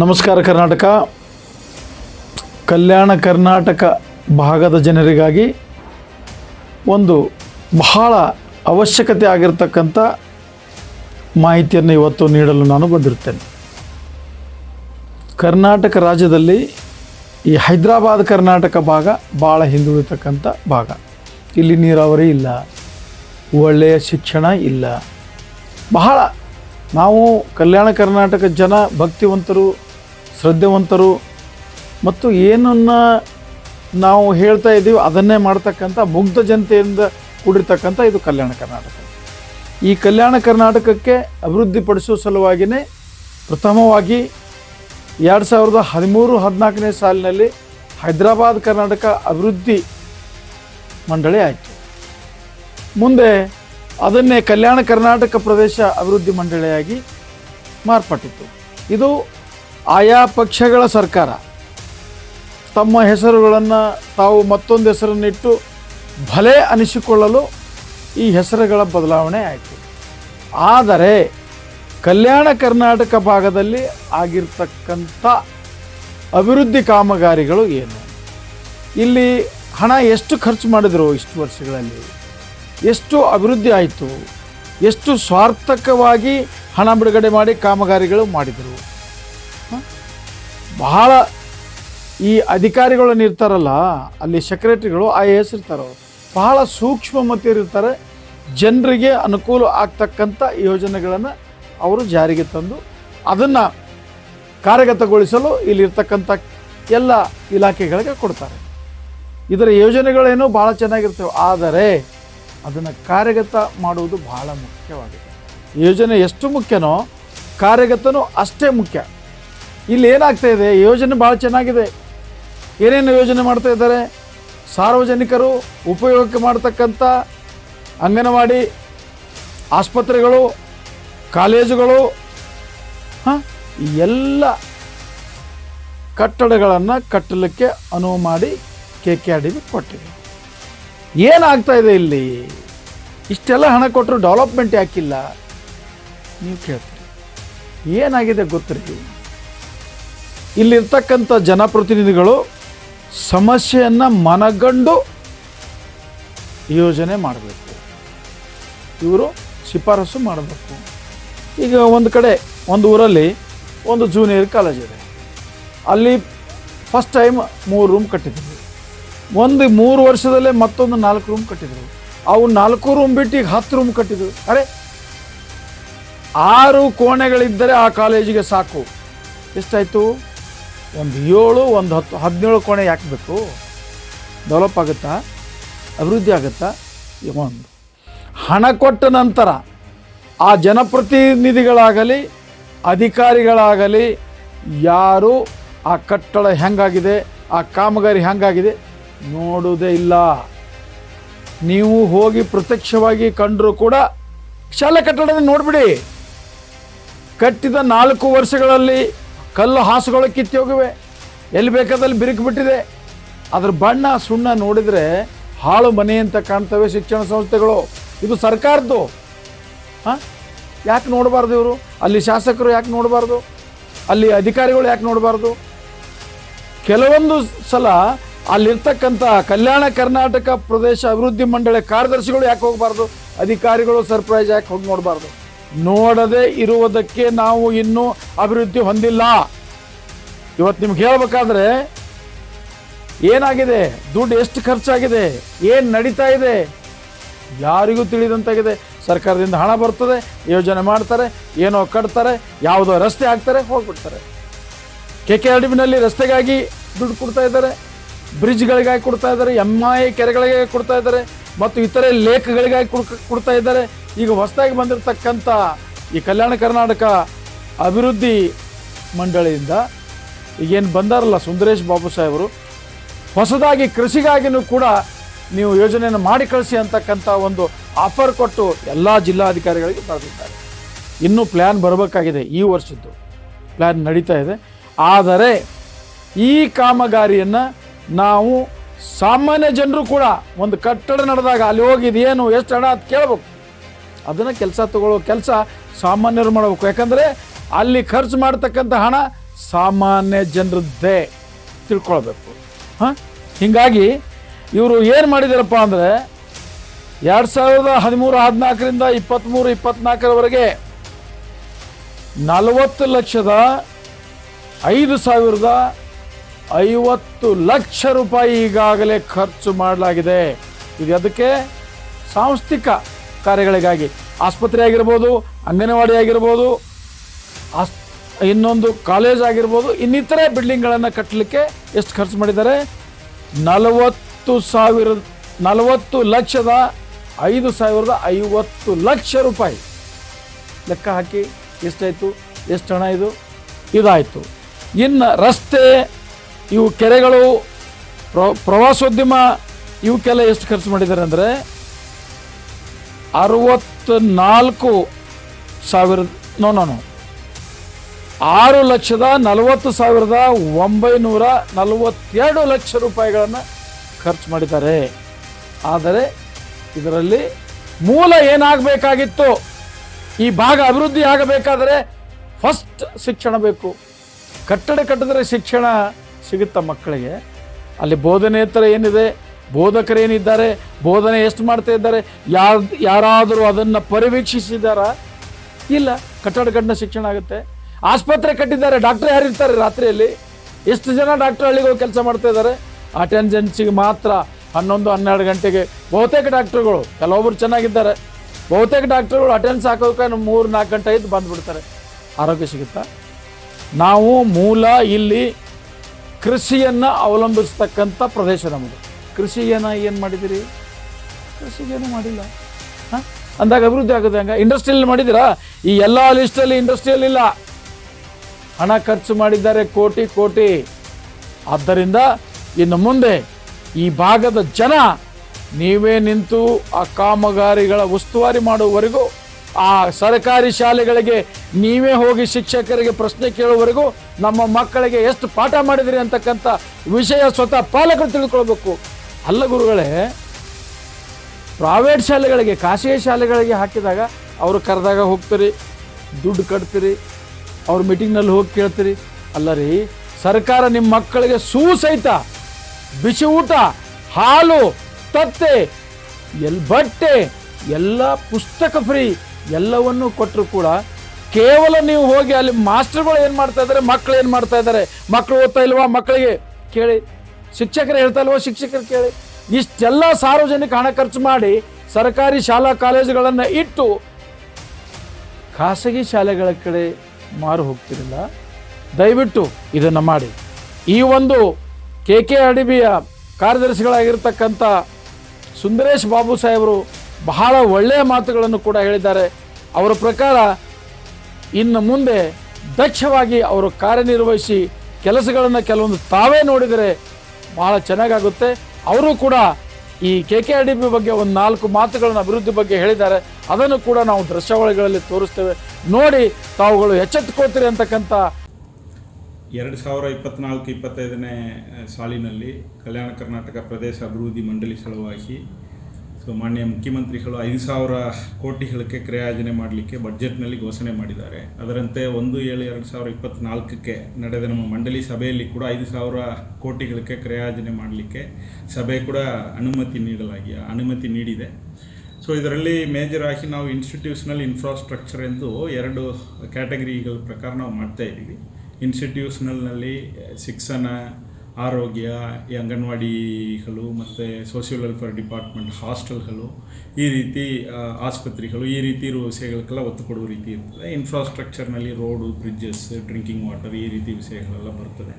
ನಮಸ್ಕಾರ ಕರ್ನಾಟಕ. ಕಲ್ಯಾಣ ಕರ್ನಾಟಕ ಭಾಗದ ಜನರಿಗಾಗಿ ಒಂದು ಬಹಳ ಅವಶ್ಯಕತೆ ಆಗಿರ್ತಕ್ಕಂಥ ಮಾಹಿತಿಯನ್ನು ಇವತ್ತು ನೀಡಲು ನಾನು ಬಂದಿರುತ್ತೇನೆ. ಕರ್ನಾಟಕ ರಾಜ್ಯದಲ್ಲಿ ಈ ಹೈದರಾಬಾದ್ ಕರ್ನಾಟಕ ಭಾಗ ಭಾಳ ಹಿಂದುಳಿತಕ್ಕಂಥ ಭಾಗ. ಇಲ್ಲಿ ನೀರಾವರಿ ಇಲ್ಲ, ಒಳ್ಳೆಯ ಶಿಕ್ಷಣ ಇಲ್ಲ. ಬಹಳ ನಾವು ಕಲ್ಯಾಣ ಕರ್ನಾಟಕ ಜನ ಭಕ್ತಿವಂತರು ಶ್ರದ್ಧೆವಂತರು ಮತ್ತು ಏನನ್ನು ನಾವು ಹೇಳ್ತಾ ಇದ್ದೀವಿ ಅದನ್ನೇ ಮಾಡ್ತಕ್ಕಂಥ ಮುಗ್ಧ ಜನತೆಯಿಂದ ಕೂಡಿರ್ತಕ್ಕಂಥ ಇದು ಕಲ್ಯಾಣ ಕರ್ನಾಟಕ. ಈ ಕಲ್ಯಾಣ ಕರ್ನಾಟಕಕ್ಕೆ ಅಭಿವೃದ್ಧಿಪಡಿಸುವ ಸಲುವಾಗಿಯೇ ಪ್ರಥಮವಾಗಿ ಎರಡು ಸಾವಿರದ ಹದಿಮೂರು ಹದಿನಾಲ್ಕನೇ ಸಾಲಿನಲ್ಲಿ ಹೈದರಾಬಾದ್ ಕರ್ನಾಟಕ ಅಭಿವೃದ್ಧಿ ಮಂಡಳಿ ಆಯಿತು. ಮುಂದೆ ಅದನ್ನೇ ಕಲ್ಯಾಣ ಕರ್ನಾಟಕ ಪ್ರದೇಶ ಅಭಿವೃದ್ಧಿ ಮಂಡಳಿಯಾಗಿ ಮಾರ್ಪಟ್ಟಿತ್ತು. ಇದು ಆಯಾ ಪಕ್ಷಗಳ ಸರ್ಕಾರ ತಮ್ಮ ಹೆಸರುಗಳನ್ನು ತಾವು ಮತ್ತೊಂದು ಹೆಸರನ್ನಿಟ್ಟು ಭಲೆ ಅನಿಸಿಕೊಳ್ಳಲು ಈ ಹೆಸರುಗಳ ಬದಲಾವಣೆ ಆಯಿತು. ಆದರೆ ಕಲ್ಯಾಣ ಕರ್ನಾಟಕ ಭಾಗದಲ್ಲಿ ಆಗಿರ್ತಕ್ಕಂಥ ಅಭಿವೃದ್ಧಿ ಕಾಮಗಾರಿಗಳು ಏನು? ಇಲ್ಲಿ ಹಣ ಎಷ್ಟು ಖರ್ಚು ಮಾಡಿದರು ಇಷ್ಟು ವರ್ಷಗಳಲ್ಲಿ? ಎಷ್ಟು ಅಭಿವೃದ್ಧಿ ಆಯಿತು? ಎಷ್ಟು ಸ್ವಾರ್ಥಕವಾಗಿ ಹಣ ಬಿಡುಗಡೆ ಮಾಡಿ ಕಾಮಗಾರಿಗಳು ಮಾಡಿದರು? ಬಹಳ ಈ ಅಧಿಕಾರಿಗಳನ್ನು ಇರ್ತಾರಲ್ಲ ಅಲ್ಲಿ ಸೆಕ್ರೆಟರಿಗಳು ಐ ಎ ಎಸ್ ಇರ್ತಾರೆ, ಬಹಳ ಸೂಕ್ಷ್ಮಮತಿಯರಿರ್ತಾರೆ ಜನರಿಗೆ ಅನುಕೂಲ ಆಗ್ತಕ್ಕಂಥ ಯೋಜನೆಗಳನ್ನು ಅವರು ಜಾರಿಗೆ ತಂದು ಅದನ್ನು ಕಾರ್ಯಗತಗೊಳಿಸಲು ಇಲ್ಲಿರ್ತಕ್ಕಂಥ ಎಲ್ಲ ಇಲಾಖೆಗಳಿಗೆ ಕೊಡ್ತಾರೆ. ಇದರ ಯೋಜನೆಗಳೇನೋ ಭಾಳ ಚೆನ್ನಾಗಿರ್ತವೆ, ಆದರೆ ಅದನ್ನು ಕಾರ್ಯಗತ ಮಾಡುವುದು ಬಹಳ ಮುಖ್ಯವಾಗಿದೆ. ಯೋಜನೆ ಎಷ್ಟು ಮುಖ್ಯನೋ ಕಾರ್ಯಗತನೂ ಅಷ್ಟೇ ಮುಖ್ಯ. ಇಲ್ಲಿ ಏನಾಗ್ತಾ ಇದೆ? ಯೋಜನೆ ಭಾಳ ಚೆನ್ನಾಗಿದೆ. ಏನೇನು ಯೋಜನೆ ಮಾಡ್ತಾ ಇದ್ದಾರೆ? ಸಾರ್ವಜನಿಕರು ಉಪಯೋಗಕ್ಕೆ ಮಾಡ್ತಕ್ಕಂಥ ಅಂಗನವಾಡಿ ಆಸ್ಪತ್ರೆಗಳು, ಕಾಲೇಜುಗಳು, ಹಾಂ? ಎಲ್ಲ ಕಟ್ಟಡಗಳನ್ನು ಕಟ್ಟಲಿಕ್ಕೆ ಅನುವು ಮಾಡಿ ಕೆ ಕೆ ಆರ್ ಡಿ ಕೊಟ್ಟಿದೆ. ಏನಾಗ್ತಾ ಇದೆ ಇಲ್ಲಿ? ಇಷ್ಟೆಲ್ಲ ಹಣ ಕೊಟ್ಟರು ಡೆವಲಪ್ಮೆಂಟ್ ಯಾಕಿಲ್ಲ? ನೀವು ಕೇಳ್ತೀರಿ. ಏನಾಗಿದೆ ಗೊತ್ತ್ರಿ? ಇಲ್ಲಿರ್ತಕ್ಕಂಥ ಜನಪ್ರತಿನಿಧಿಗಳು ಸಮಸ್ಯೆಯನ್ನು ಮನಗಂಡು ಯೋಜನೆ ಮಾಡಬೇಕು. ಇವರು ಶಿಫಾರಸು ಮಾಡಬೇಕು. ಈಗ ಒಂದು ಕಡೆ, ಒಂದು ಊರಲ್ಲಿ ಒಂದು ಜೂನಿಯರ್ ಕಾಲೇಜ್ ಇದೆ. ಅಲ್ಲಿ ಫಸ್ಟ್ ಟೈಮ್ ಮೂರು ರೂಮ್ ಕಟ್ಟಿದ್ರು. ಒಂದು ಮೂರು ವರ್ಷದಲ್ಲೇ ಮತ್ತೊಂದು ನಾಲ್ಕು ರೂಮ್ ಕಟ್ಟಿದ್ರು. ಅವು ನಾಲ್ಕು ರೂಮ್ ಬಿಟ್ಟು ಈಗ ಹತ್ತು ರೂಮ್ ಕಟ್ಟಿದ್ರು. ಅರೆ, ಆರು ಕೋಣೆಗಳಿದ್ದರೆ ಆ ಕಾಲೇಜಿಗೆ ಸಾಕು. ಎಷ್ಟಾಯಿತು? ಒಂದು ಏಳು, ಒಂದು ಹತ್ತು, ಹದಿನೇಳು ಕೋಣೆ ಯಾಕೆ ಬೇಕು? ಡೆವಲಪ್ ಆಗುತ್ತಾ? ಅಭಿವೃದ್ಧಿ ಆಗುತ್ತಾ? ಒಂದು. ಹಣ ಕೊಟ್ಟ ನಂತರ ಆ ಜನಪ್ರತಿನಿಧಿಗಳಾಗಲಿ, ಅಧಿಕಾರಿಗಳಾಗಲಿ, ಯಾರು ಆ ಕಟ್ಟಡ ಹೆಂಗಾಗಿದೆ, ಆ ಕಾಮಗಾರಿ ಹೆಂಗಾಗಿದೆ ನೋಡುವುದೇ ಇಲ್ಲ. ನೀವು ಹೋಗಿ ಪ್ರತ್ಯಕ್ಷವಾಗಿ ಕಂಡರೂ ಕೂಡ ಶಾಲೆ ಕಟ್ಟಡ ನೋಡಿಬಿಡಿ. ಕಟ್ಟಿದ ನಾಲ್ಕು ವರ್ಷಗಳಲ್ಲಿ ಕಲ್ಲು ಹಾಸುಗಳು ಕಿತ್ತೋಗಿವೆ ಎಲ್ಲಿ ಬೇಕಾದಲ್ಲಿ ಬಿರುಕು ಬಿಟ್ಟಿದೆ. ಅದ್ರ ಬಣ್ಣ ಸುಣ್ಣ ನೋಡಿದರೆ ಹಾಳು ಮನೆ ಅಂತ ಕಾಣ್ತವೆ ಶಿಕ್ಷಣ ಸಂಸ್ಥೆಗಳು. ಇದು ಸರ್ಕಾರದ್ದು. ಹಾಂ? ಯಾಕೆ ನೋಡಬಾರ್ದು ಇವರು? ಅಲ್ಲಿ ಶಾಸಕರು ಯಾಕೆ ನೋಡಬಾರ್ದು? ಅಲ್ಲಿ ಅಧಿಕಾರಿಗಳು ಯಾಕೆ ನೋಡಬಾರ್ದು? ಕೆಲವೊಂದು ಸಲ ಅಲ್ಲಿರ್ತಕ್ಕಂಥ ಕಲ್ಯಾಣ ಕರ್ನಾಟಕ ಪ್ರದೇಶ ಅಭಿವೃದ್ಧಿ ಮಂಡಳಿ ಕಾರ್ಯದರ್ಶಿಗಳು ಯಾಕೆ ಹೋಗಬಾರ್ದು? ಅಧಿಕಾರಿಗಳು ಸರ್ಪ್ರೈಸ್ ಯಾಕೆ ಹೋಗಿ ನೋಡಬಾರ್ದು? ನೋಡದೆ ಇರುವುದಕ್ಕೆ ನಾವು ಇನ್ನೂ ಅಭಿವೃದ್ಧಿ ಹೊಂದಿಲ್ಲ. ಇವತ್ತು ನಿಮ್ಗೆ ಹೇಳಬೇಕಾದ್ರೆ, ಏನಾಗಿದೆ? ದುಡ್ಡು ಎಷ್ಟು ಖರ್ಚಾಗಿದೆ? ಏನು ನಡೀತಾ ಇದೆ? ಯಾರಿಗೂ ತಿಳಿದಂತಾಗಿದೆ. ಸರ್ಕಾರದಿಂದ ಹಣ ಬರ್ತದೆ, ಯೋಜನೆ ಮಾಡ್ತಾರೆ, ಏನೋ ಕಟ್ತಾರೆ, ಯಾವುದೋ ರಸ್ತೆ ಹಾಕ್ತಾರೆ, ಹೋಗ್ಬಿಡ್ತಾರೆ. ಕೆ ಕೆ ಡಿ ರಸ್ತೆಗಾಗಿ ದುಡ್ಡು ಕೊಡ್ತಾ ಇದ್ದಾರೆ, ಬ್ರಿಡ್ಜ್ಗಳಿಗಾಗಿ ಕೊಡ್ತಾ ಇದ್ದಾರೆ ಎಂ ಐ ಕೆರೆಗಳಿಗಾಗಿ ಕೊಡ್ತಾ ಇದ್ದಾರೆ, ಮತ್ತು ಇತರೆ ಲೇಖಗಳಿಗಾಗಿ ಕೊಡ್- ಕೊಡ್ತಾ ಇದ್ದಾರೆ. ಈಗ ಹೊಸದಾಗಿ ಬಂದಿರತಕ್ಕಂಥ ಈ ಕಲ್ಯಾಣ ಕರ್ನಾಟಕ ಅಭಿವೃದ್ಧಿ ಮಂಡಳಿಯಿಂದ ಈಗೇನು ಬಂದಾರಲ್ಲ ಸುಂದರೇಶ್ ಬಾಬು ಸಾಹೇಬರು, ಹೊಸದಾಗಿ ಕೃಷಿಗಾಗಿನೂ ಕೂಡ ನೀವು ಯೋಜನೆಯನ್ನು ಮಾಡಿ ಕಳಿಸಿ ಅಂತಕ್ಕಂಥ ಒಂದು ಆಫರ್ ಕೊಟ್ಟು ಎಲ್ಲ ಜಿಲ್ಲಾಧಿಕಾರಿಗಳಿಗೆ ಬರೆದಿದ್ದಾರೆ. ಇನ್ನೂ ಪ್ಲ್ಯಾನ್ ಬರಬೇಕಾಗಿದೆ ಈ ವರ್ಷದ್ದು. ಪ್ಲ್ಯಾನ್ ನಡೀತಾ ಇದೆ. ಆದರೆ ಈ ಕಾಮಗಾರಿಯನ್ನು ನಾವು ಸಾಮಾನ್ಯ ಜನರು ಕೂಡ ಒಂದು ಕಟ್ಟಡ ನಡೆದಾಗ ಅಲ್ಲಿ ಹೋಗಿದೇನು ಎಷ್ಟು ಹಣ ಅಂತ ಕೇಳಬೇಕು. ಅದನ್ನು ಕೆಲಸ ತಗೊಳ್ಳೋ ಕೆಲಸ ಸಾಮಾನ್ಯರು ಮಾಡಬೇಕು. ಯಾಕಂದರೆ ಅಲ್ಲಿ ಖರ್ಚು ಮಾಡ್ತಕ್ಕಂಥ ಹಣ ಸಾಮಾನ್ಯ ಜನರದ್ದೇ ತಿಳ್ಕೊಳ್ಬೇಕು. ಹಾಂ? ಹೀಗಾಗಿ ಇವರು ಏನು ಮಾಡಿದಾರಪ್ಪ ಅಂದರೆ ಎರಡು ಸಾವಿರದ ಹದಿಮೂರು ಹದಿನಾಲ್ಕರಿಂದ ಇಪ್ಪತ್ತ್ಮೂರು ಇಪ್ಪತ್ತ್ನಾಲ್ಕರವರೆಗೆ ನಲವತ್ತು ಲಕ್ಷದ ಐದು ಸಾವಿರದ ಐವತ್ತು ಲಕ್ಷ ರೂಪಾಯಿ ಈಗಾಗಲೇ ಖರ್ಚು ಮಾಡಲಾಗಿದೆ. ಇದು ಅದಕ್ಕೆ ಸಾಂಸ್ಥಿಕ ಕಾರ್ಯಗಳಿಗಾಗಿ ಆಸ್ಪತ್ರೆ ಆಗಿರ್ಬೋದು ಅಂಗನವಾಡಿ ಆಗಿರ್ಬೋದು ಆಸ್, ಇನ್ನೊಂದು ಕಾಲೇಜ್ ಆಗಿರ್ಬೋದು, ಇನ್ನಿತರೆ ಬಿಲ್ಡಿಂಗ್ಗಳನ್ನು ಕಟ್ಟಲಿಕ್ಕೆ ಎಷ್ಟು ಖರ್ಚು ಮಾಡಿದ್ದಾರೆ? ನಲವತ್ತು ಸಾವಿರ ನಲವತ್ತು ಲಕ್ಷದ ಐದು ಸಾವಿರದ ಐವತ್ತು ಲಕ್ಷ ರೂಪಾಯಿ. ಲೆಕ್ಕ ಹಾಕಿ ಎಷ್ಟಾಯಿತು? ಎಷ್ಟು ಹಣ ಇದು? ಇದಾಯಿತು. ಇನ್ನು ರಸ್ತೆ, ಇವು ಕೆರೆಗಳು, ಪ್ರ, ಪ್ರವಾಸೋದ್ಯಮ ಇವಕ್ಕೆಲ್ಲ ಎಷ್ಟು ಖರ್ಚು ಮಾಡಿದ್ದಾರೆ ಅಂದರೆ ಅರವತ್ತು ನಾಲ್ಕು ಸಾವಿರ ನೋ ನೋ ಆರು ಲಕ್ಷದ ನಲವತ್ತು ಸಾವಿರದ ಒಂಬೈನೂರ ನಲವತ್ತೆರಡು ಲಕ್ಷ ರೂಪಾಯಿಗಳನ್ನು ಖರ್ಚು ಮಾಡಿದ್ದಾರೆ. ಆದರೆ ಇದರಲ್ಲಿ ಮೂಲ ಏನಾಗಬೇಕಾಗಿತ್ತು? ಈ ಭಾಗ ಅಭಿವೃದ್ಧಿ ಆಗಬೇಕಾದರೆ ಫಸ್ಟ್ ಶಿಕ್ಷಣ ಬೇಕು. ಕಟ್ಟಡ ಕಟ್ಟಿದ್ರೆ ಶಿಕ್ಷಣ ಸಿಗುತ್ತಾ ಮಕ್ಕಳಿಗೆ? ಅಲ್ಲಿ ಬೋಧನೇತರ ಏನಿದೆ? ಬೋಧಕರು ಏನಿದ್ದಾರೆ ಬೋಧನೆ ಎಷ್ಟು ಮಾಡ್ತಾ ಇದ್ದಾರೆ, ಯಾರು, ಯಾರಾದರೂ ಅದನ್ನು ಪರಿವೀಕ್ಷಿಸಿದಾರಾ? ಇಲ್ಲ, ಕಟ್ಟಡ ಕಟ್ಟಿನ ಶಿಕ್ಷಣ ಆಗುತ್ತೆ. ಆಸ್ಪತ್ರೆ ಕಟ್ಟಿದ್ದಾರೆ, ಡಾಕ್ಟರ್ ಯಾರು ಇರ್ತಾರೆ ರಾತ್ರಿಯಲ್ಲಿ? ಎಷ್ಟು ಜನ ಡಾಕ್ಟರ್ ಹಳ್ಳಿಗೆ ಕೆಲಸ ಮಾಡ್ತಾ ಇದ್ದಾರೆ? ಅಟೆಂಡೆನ್ಸಿಗೆ ಮಾತ್ರ ಹನ್ನೊಂದು, ಹನ್ನೆರಡು ಗಂಟೆಗೆ ಬಹುತೇಕ ಡಾಕ್ಟರ್ಗಳು ಕೆಲವೊಬ್ಬರು ಚೆನ್ನಾಗಿದ್ದಾರೆ. ಬಹುತೇಕ ಡಾಕ್ಟರ್ಗಳು ಅಟೆಂಡೆನ್ಸ್ ಹಾಕೋಕೆ ಮೂರು, ನಾಲ್ಕು ಗಂಟೆ ಇದ್ದು ಬಂದ್ಬಿಡ್ತಾರೆ. ಆರೋಗ್ಯ ಸಿಗುತ್ತಾ? ನಾವು ಮೂಲ ಇಲ್ಲಿ ಕೃಷಿಯನ್ನು ಅವಲಂಬಿಸ್ತಕ್ಕಂಥ ಪ್ರದೇಶ ನಮ್ಮದು ಕೃಷಿಯನ್ನು ಏನು ಮಾಡಿದಿರಿ? ಕೃಷಿಗೇನು ಮಾಡಿಲ್ಲ. ಹಾಂ? ಅಂದಾಗ ಅಭಿವೃದ್ಧಿ ಆಗುತ್ತೆ ಹಂಗ? ಇಂಡಸ್ಟ್ರಿಯಲ್ಲಿ ಮಾಡಿದ್ದೀರಾ ಈ ಎಲ್ಲ ಲಿಸ್ಟಲ್ಲಿ ಇಂಡಸ್ಟ್ರಿಯಲ್ ಇಲ್ಲ. ಹಣ ಖರ್ಚು ಮಾಡಿದ್ದಾರೆ ಕೋಟಿ ಕೋಟಿ. ಆದ್ದರಿಂದ ಇನ್ನು ಮುಂದೆ ಈ ಭಾಗದ ಜನ ನೀವೇ ನಿಂತು ಆ ಕಾಮಗಾರಿಗಳ ಉಸ್ತುವಾರಿ ಮಾಡುವವರೆಗೂ, ಆ ಸರ್ಕಾರಿ ಶಾಲೆಗಳಿಗೆ ನೀವೇ ಹೋಗಿ ಶಿಕ್ಷಕರಿಗೆ ಪ್ರಶ್ನೆ ಕೇಳುವವರೆಗೂ ನಮ್ಮ ಮಕ್ಕಳಿಗೆ ಎಷ್ಟು ಪಾಠ ಮಾಡಿದಿರಿ ಅಂತಕ್ಕಂಥ ವಿಷಯ ಸ್ವತಃ ಪಾಲಕರು ತಿಳ್ಕೊಳ್ಬೇಕು. ಅಲ್ಲ ಗುರುಗಳೇ ಪ್ರೈವೇಟ್ ಶಾಲೆಗಳಿಗೆ, ಖಾಸಗಿ ಶಾಲೆಗಳಿಗೆ ಹಾಕಿದಾಗ ಅವರು ಕರೆದಾಗ ಹೋಗ್ತೀರಿ, ದುಡ್ಡು ಕಟ್ತೀರಿ, ಅವ್ರ ಮೀಟಿಂಗ್ನಲ್ಲಿ ಹೋಗಿ ಕೇಳ್ತೀರಿ. ಅಲ್ಲ ರೀ, ಸರ್ಕಾರ ನಿಮ್ಮ ಮಕ್ಕಳಿಗೆ ಸೂ ಸಹಿತ ಬಿಸಿ ಊಟ ಹಾಲು, ತತ್ತೆ, ಎಲ್ ಬಟ್ಟೆ, ಎಲ್ಲ ಪುಸ್ತಕ ಫ್ರೀ ಎಲ್ಲವನ್ನೂ ಕೊಟ್ಟರು ಕೂಡ ಕೇವಲ ನೀವು ಹೋಗಿ ಅಲ್ಲಿ ಮಾಸ್ಟರ್ಗಳು ಏನು ಮಾಡ್ತಾ ಇದ್ದಾರೆ ಮಕ್ಕಳು ಏನು ಮಾಡ್ತಾ ಇದ್ದಾರೆ ಮಕ್ಕಳು ಓದ್ತಾ ಇಲ್ವಾ ಮಕ್ಕಳಿಗೆ? ಕೇಳಿ. ಶಿಕ್ಷಕರು ಹೇಳ್ತಾ ಇಲ್ವಾ ಶಿಕ್ಷಕರು ಕೇಳಿ. ಇಷ್ಟೆಲ್ಲ ಸಾರ್ವಜನಿಕ ಹಣ ಖರ್ಚು ಮಾಡಿ ಸರ್ಕಾರಿ ಶಾಲಾ ಕಾಲೇಜುಗಳನ್ನು ಇಟ್ಟು ಖಾಸಗಿ ಶಾಲೆಗಳ ಕಡೆ ಮಾರು ಹೋಗ್ತಿರಲಿಲ್ಲ ದಯವಿಟ್ಟು ಇದನ್ನು ಮಾಡಿ. ಈ ಒಂದು ಕೆ ಕೆ ಅಡಿಬಿಯ ಕಾರ್ಯದರ್ಶಿಗಳಾಗಿರ್ತಕ್ಕಂಥ ಸುಂದರೇಶ್ ಬಾಬು ಸಾಹೇಬರು ಬಹಳ ಒಳ್ಳೆಯ ಮಾತುಗಳನ್ನು ಕೂಡ ಹೇಳಿದ್ದಾರೆ. ಅವರ ಪ್ರಕಾರ ಇನ್ನು ಮುಂದೆ ದಕ್ಷವಾಗಿ ಅವರು ಕಾರ್ಯನಿರ್ವಹಿಸಿ ಕೆಲಸಗಳನ್ನು ಕೆಲವೊಂದು ತಾವೇ ನೋಡಿದರೆ ಬಹಳ ಚೆನ್ನಾಗಾಗುತ್ತೆ. ಅವರು ಕೂಡ ಈ ಕೆ ಕೆ ಡಿ ಪಿ ಬಗ್ಗೆ ಒಂದು ನಾಲ್ಕು ಮಾತುಗಳನ್ನು ಅಭಿವೃದ್ಧಿ ಬಗ್ಗೆ ಹೇಳಿದ್ದಾರೆ. ಅದನ್ನು ಕೂಡ ನಾವು ದೃಶ್ಯಾವಳಿಗಳಲ್ಲಿ ತೋರಿಸ್ತೇವೆ. ನೋಡಿ, ತಾವುಗಳು ಎಚ್ಚೆತ್ತುಕೊಳ್ತೀರಿ ಅಂತಕ್ಕಂಥ ಎರಡು ಸಾವಿರ ಇಪ್ಪತ್ನಾಲ್ಕು ಇಪ್ಪತ್ತೈದನೇ ಸಾಲಿನಲ್ಲಿ ಕಲ್ಯಾಣ ಕರ್ನಾಟಕ ಪ್ರದೇಶ ಅಭಿವೃದ್ಧಿ ಮಂಡಳಿ ಸಲುವಾಗಿ ಸೊ ಮಾನ್ಯ ಮುಖ್ಯಮಂತ್ರಿಗಳು ಐದು ಸಾವಿರ ಕೋಟಿಗಳಕ್ಕೆ ಕ್ರಿಯಾಯೋಜನೆ ಮಾಡಲಿಕ್ಕೆ ಬಜೆಟ್ನಲ್ಲಿ ಘೋಷಣೆ ಮಾಡಿದ್ದಾರೆ. ಅದರಂತೆ ಒಂದು ಏಳು ಎರಡು ಸಾವಿರ ಇಪ್ಪತ್ತ್ನಾಲ್ಕಕ್ಕೆ ನಡೆದ ನಮ್ಮ ಮಂಡಳಿ ಸಭೆಯಲ್ಲಿ ಕೂಡ ಐದು ಸಾವಿರ ಕೋಟಿಗಳಿಗೆ ಕ್ರಿಯಾಯೋಜನೆ ಮಾಡಲಿಕ್ಕೆ ಸಭೆ ಕೂಡ ಅನುಮತಿ ನೀಡಲಾಗಿ, ಅನುಮತಿ ನೀಡಿದೆ. ಸೊ ಇದರಲ್ಲಿ ಮೇಜರ್ ಆಗಿ ನಾವು ಇನ್ಸ್ಟಿಟ್ಯೂಷನಲ್ ಇನ್ಫ್ರಾಸ್ಟ್ರಕ್ಚರ್ ಎಂದು ಎರಡು ಕ್ಯಾಟಗರಿಗಳ ಪ್ರಕಾರ ನಾವು ಮಾಡ್ತಾ ಇದ್ದೀವಿ. ಇನ್ಸ್ಟಿಟ್ಯೂಷನಲ್ನಲ್ಲಿ ಶಿಕ್ಷಣ ಆರೋಗ್ಯ, ಈ ಅಂಗನವಾಡಿಗಳು ಮತ್ತು ಸೋಷಿಯಲ್ ವೆಲ್ಫೇರ್ ಡಿಪಾರ್ಟ್ಮೆಂಟ್ ಹಾಸ್ಟೆಲ್ಗಳು ಈ ರೀತಿ ಆಸ್ಪತ್ರೆಗಳು, ಈ ರೀತಿ ಇರುವ ವಿಷಯಗಳಿಗೆಲ್ಲ ಒತ್ತು ಕೊಡುವ ರೀತಿ ಇರ್ತದೆ. ಇನ್ಫ್ರಾಸ್ಟ್ರಕ್ಚರ್ನಲ್ಲಿ ರೋಡು ಬ್ರಿಡ್ಜಸ್ ಡ್ರಿಂಕಿಂಗ್ ವಾಟರ್ ಈ ರೀತಿ ವಿಷಯಗಳೆಲ್ಲ ಬರ್ತದೆ.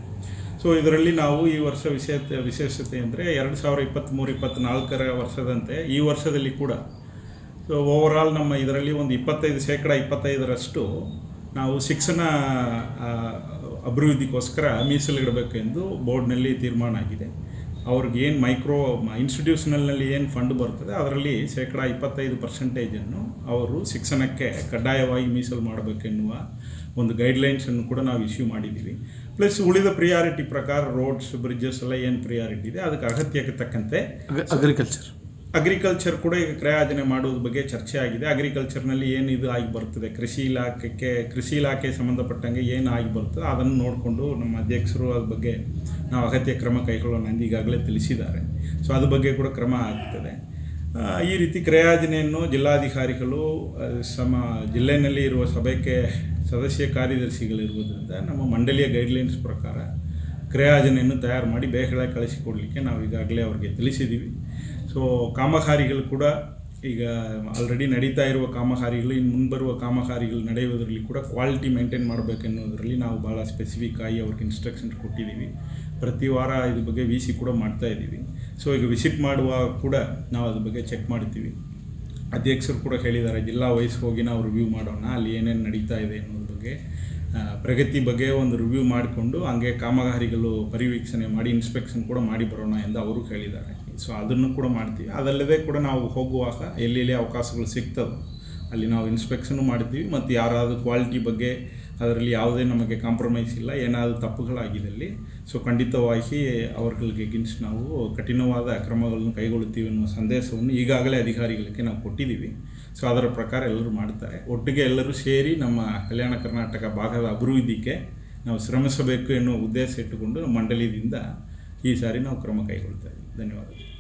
ಸೊ ಇದರಲ್ಲಿ ನಾವು ಈ ವರ್ಷ ವಿಷಯ ವಿಶೇಷತೆ ಅಂದರೆ ಎರಡು ಸಾವಿರ ಇಪ್ಪತ್ತ್ಮೂರು ಇಪ್ಪತ್ತ್ನಾಲ್ಕರ ವರ್ಷದಂತೆ ಈ ವರ್ಷದಲ್ಲಿ ಕೂಡ ಸೊ ಓವರಾಲ್ ನಮ್ಮ ಇದರಲ್ಲಿ ಒಂದು ಇಪ್ಪತ್ತೈದು ಶೇಕಡ ಇಪ್ಪತ್ತೈದರಷ್ಟು ನಾವು ಶಿಕ್ಷಣ ಅಭಿವೃದ್ಧಿಗೋಸ್ಕರ ಮೀಸಲಿಡಬೇಕೆಂದು ಬೋರ್ಡ್ನಲ್ಲಿ ತೀರ್ಮಾನ ಆಗಿದೆ. ಅವ್ರಿಗೆ ಏನು ಮೈಕ್ರೋ ಇನ್ಸ್ಟಿಟ್ಯೂಷನಲ್ನಲ್ಲಿ ಏನು ಫಂಡ್ ಬರ್ತದೆ, ಅದರಲ್ಲಿ ಶೇಕಡ ಇಪ್ಪತ್ತೈದು ಪರ್ಸೆಂಟೇಜನ್ನು ಅವರು ಶಿಕ್ಷಣಕ್ಕೆ ಕಡ್ಡಾಯವಾಗಿ ಮೀಸಲು ಮಾಡಬೇಕೆನ್ನುವ ಒಂದು ಗೈಡ್ಲೈನ್ಸನ್ನು ಕೂಡ ನಾವು ಇಶ್ಯೂ ಮಾಡಿದ್ದೀವಿ. ಪ್ಲಸ್ ಉಳಿದ ಪ್ರಿಯಾರಿಟಿ ಪ್ರಕಾರ ರೋಡ್ಸ್ ಬ್ರಿಡ್ಜಸ್ ಎಲ್ಲ ಏನು ಪ್ರಿಯಾರಿಟಿ ಇದೆ, ಅದಕ್ಕೆ ಅಗತ್ಯಕ್ಕೆ ತಕ್ಕಂತೆ ಅಗ್ರಿಕಲ್ಚರ್ ಅಗ್ರಿಕಲ್ಚರ್ ಕೂಡ ಈಗ ಕ್ರಯಾರ್ಜನೆ ಮಾಡೋದ್ರ ಬಗ್ಗೆ ಚರ್ಚೆ ಆಗಿದೆ. ಅಗ್ರಿಕಲ್ಚರ್ನಲ್ಲಿ ಏನು ಇದು ಆಗಿ ಬರ್ತದೆ? ಕೃಷಿ ಇಲಾಖೆಗೆ, ಕೃಷಿ ಇಲಾಖೆ ಸಂಬಂಧಪಟ್ಟಂಗೆ ಏನು ಆಗಿ ಬರ್ತದೆ? ಅದನ್ನು ನೋಡಿಕೊಂಡು ನಮ್ಮ ಅಧ್ಯಕ್ಷರು ಅದ್ರ ಬಗ್ಗೆ ನಾವು ಅಗತ್ಯ ಕ್ರಮ ಕೈಗೊಳ್ಳೋಣ ಎಂದು ಈಗಾಗಲೇ ತಿಳಿಸಿದ್ದಾರೆ. ಸೊ ಅದ್ರ ಬಗ್ಗೆ ಕೂಡ ಕ್ರಮ ಆಗ್ತದೆ. ಈ ರೀತಿ ಕ್ರಯಾರ್ಜನೆಯನ್ನು ಜಿಲ್ಲಾಧಿಕಾರಿಗಳು ಸಮ, ಜಿಲ್ಲೆಯಲ್ಲಿ ಇರುವ ಸಭೆಗೆ ಸದಸ್ಯ ಕಾರ್ಯದರ್ಶಿಗಳಿರುವುದರಿಂದ ನಮ್ಮ ಮಂಡಳಿಯ ಗೈಡ್ಲೈನ್ಸ್ ಪ್ರಕಾರ ಕ್ರಯಾರ್ಜನೆಯನ್ನು ತಯಾರು ಮಾಡಿ ಬೇಗನೆ ಕಳಿಸಿಕೊಡಲಿಕ್ಕೆ ನಾವು ಈಗಾಗಲೇ ಅವರಿಗೆ ತಿಳಿಸಿದ್ದೀವಿ ಸೊ ಕಾಮಗಾರಿಗಳು ಕೂಡ ಈಗ ಆಲ್ರೆಡಿ ನಡೀತಾ ಇರುವ ಕಾಮಗಾರಿಗಳು ಇನ್ನು ಮುಂಬರುವ ಕಾಮಗಾರಿಗಳು ನಡೆಯುವುದರಲ್ಲಿ ಕೂಡ ಕ್ವಾಲಿಟಿ ಮೇಂಟೈನ್ ಮಾಡಬೇಕೆನ್ನುವುದರಲ್ಲಿ ನಾವು ಭಾಳ ಸ್ಪೆಸಿಫಿಕ್ ಆಗಿ ಅವ್ರಿಗೆ ಇನ್ಸ್ಟ್ರಕ್ಷನ್ಸ್ ಕೊಟ್ಟಿದ್ದೀವಿ. ಪ್ರತಿ ವಾರ ಇದ್ರ ಬಗ್ಗೆ ವಿ ಸಿ ಕೂಡ ಮಾಡ್ತಾ ಇದ್ದೀವಿ. ಸೊ ಈಗ ವಿಸಿಟ್ ಮಾಡುವಾಗ ಕೂಡ ನಾವು ಅದ್ರ ಬಗ್ಗೆ ಚೆಕ್ ಮಾಡ್ತೀವಿ. ಅಧ್ಯಕ್ಷರು ಕೂಡ ಹೇಳಿದ್ದಾರೆ, ಜಿಲ್ಲಾ ವೈಸ್ ಹೋಗಿ ನಾವು ರಿವ್ಯೂ ಮಾಡೋಣ, ಅಲ್ಲಿ ಏನೇನು ನಡೀತಾ ಇದೆ ಅನ್ನೋದ್ರ ಬಗ್ಗೆ. ಪ್ರಗತಿ ಬಗ್ಗೆ ಒಂದು ರಿವ್ಯೂ ಮಾಡಿಕೊಂಡು ಹಂಗೆ ಕಾಮಗಾರಿಗಳು ಪರಿವೀಕ್ಷಣೆ ಮಾಡಿ ಇನ್ಸ್ಪೆಕ್ಷನ್ ಕೂಡ ಮಾಡಿ ಬರೋಣ ಎಂದು ಅವರು ಹೇಳಿದ್ದಾರೆ. ಸೊ ಅದನ್ನು ಕೂಡ ಮಾಡ್ತೀವಿ. ಅದಲ್ಲದೆ ಕೂಡ ನಾವು ಹೋಗುವಾಗ ಎಲ್ಲೆಲ್ಲಿ ಅವಕಾಶಗಳು ಸಿಗ್ತವೆ ಅಲ್ಲಿ ನಾವು ಇನ್ಸ್ಪೆಕ್ಷನ್ ಮಾಡ್ತೀವಿ ಮತ್ತು ಯಾರಾದರೂ ಕ್ವಾಲಿಟಿ ಬಗ್ಗೆ ಅದರಲ್ಲಿ ಯಾವುದೇ ನಮಗೆ ಕಾಂಪ್ರಮೈಸ್ ಇಲ್ಲ, ಏನಾದರೂ ತಪ್ಪುಗಳಾಗಿದ್ದಲ್ಲಿ ಸೊ ಖಂಡಿತವಾಗಿ ಅವರುಗಳಿಗೆ ಗಿನ್ಸ್ ನಾವು ಕಠಿಣವಾದ ಕ್ರಮಗಳನ್ನು ಕೈಗೊಳ್ಳುತ್ತೀವಿ ಅನ್ನುವ ಸಂದೇಶವನ್ನು ಈಗಾಗಲೇ ಅಧಿಕಾರಿಗಳಿಗೆ ನಾವು ಕೊಟ್ಟಿದ್ದೀವಿ. ಸೊ ಅದರ ಪ್ರಕಾರ ಎಲ್ಲರೂ ಮಾಡ್ತಾರೆ. ಒಟ್ಟಿಗೆ ಎಲ್ಲರೂ ಸೇರಿ ನಮ್ಮ ಕಲ್ಯಾಣ ಕರ್ನಾಟಕ ಭಾಗದ ಅಭಿವೃದ್ಧಿಗೆ ನಾವು ಶ್ರಮಿಸಬೇಕು ಎನ್ನುವ ಉದ್ದೇಶ ಇಟ್ಟುಕೊಂಡು ಮಂಡಳಿಯಿಂದ ಈ ಸಾರಿ ನಾವು ಕ್ರಮ ಕೈಗೊಳ್ತಾ ಇದ್ದೀವಿ ಧನ್ಯವಾದಗಳು.